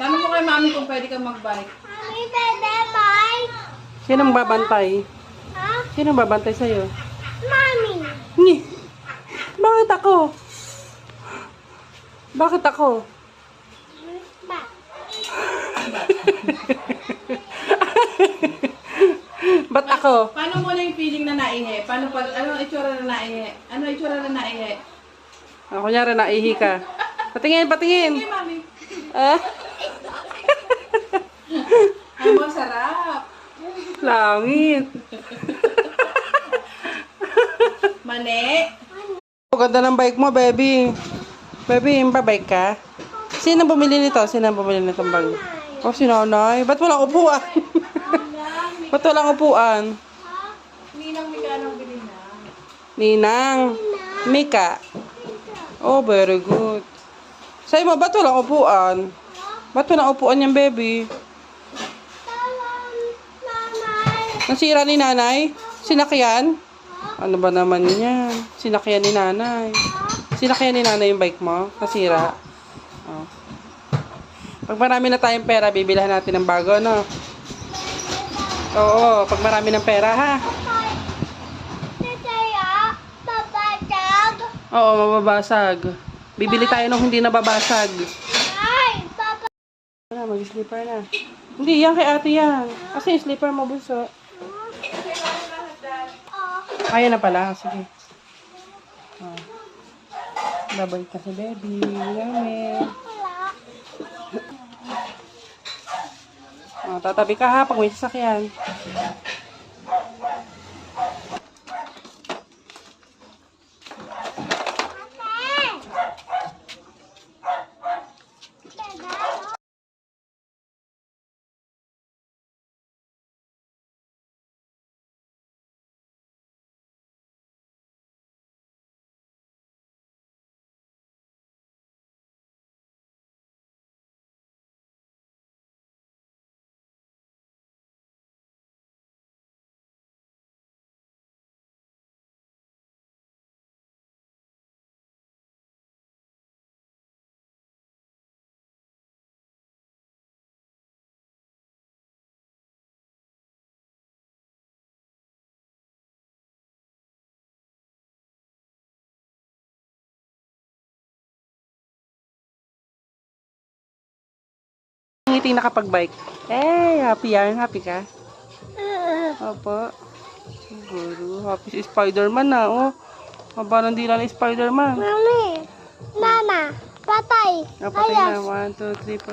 Tanong mo kay mami kung pwede kang mag-bike. Mami, pwede, Mike? Sinong babantay? Ha? Sinong babantay sa'yo? Mami. Ni. Bakit ako? Bakit ako? Ba? Ba't ako? Paano mo na yung feeling na naihi? Paano pag, ano ang itsura na naihi? Ano ang itsura na naihi? Ah, kunyari, naihi ka. Patingin, patingin. Hey, mami. Ah, Ang masarap. langit. Mani. Ang ganda ng bike mo, baby. Baby, yung bike ka? Sino bumili nito? Sino bumili nitong bag? Oh, si nanay. Ba't walang upuan? Ba't walang upuan? Ninang Mikanong bilhin na. Ninang. Mika. Oh, very good. Sa'yo mo, ba't walang upuan? Ba't walang upuan yung baby? Tawang, nanay. Nasira ni nanay? Sinakyan? Ano ba naman yan? Sinakyan ni nanay. Sinakyan ni nanay yung bike mo? Nasira? Oh. Pag marami na tayong pera, bibilhan natin ng bago, no? Oo, pag marami ng pera, ha? Babasag. Oo, mababasag. Bibili tayo nung hindi nababasag. Ay, baba. Na, mag-slipper na. Hindi, yan kay ate yan. Kasi yung slipper mo, bunso. Ayan na pala, sige. Oh. Babay ka si baby. Yummy. Oh, tatabi ka ha pag may sasakyan. Ngiti nakapag-bike. Eh, happy yan. Happy ka? Opo. Siguro. Happy si Spider-Man na. Oh. Haba ng dila ni Spider-Man. Mami. Mama. Patay. Napatay na. One, two, three, four.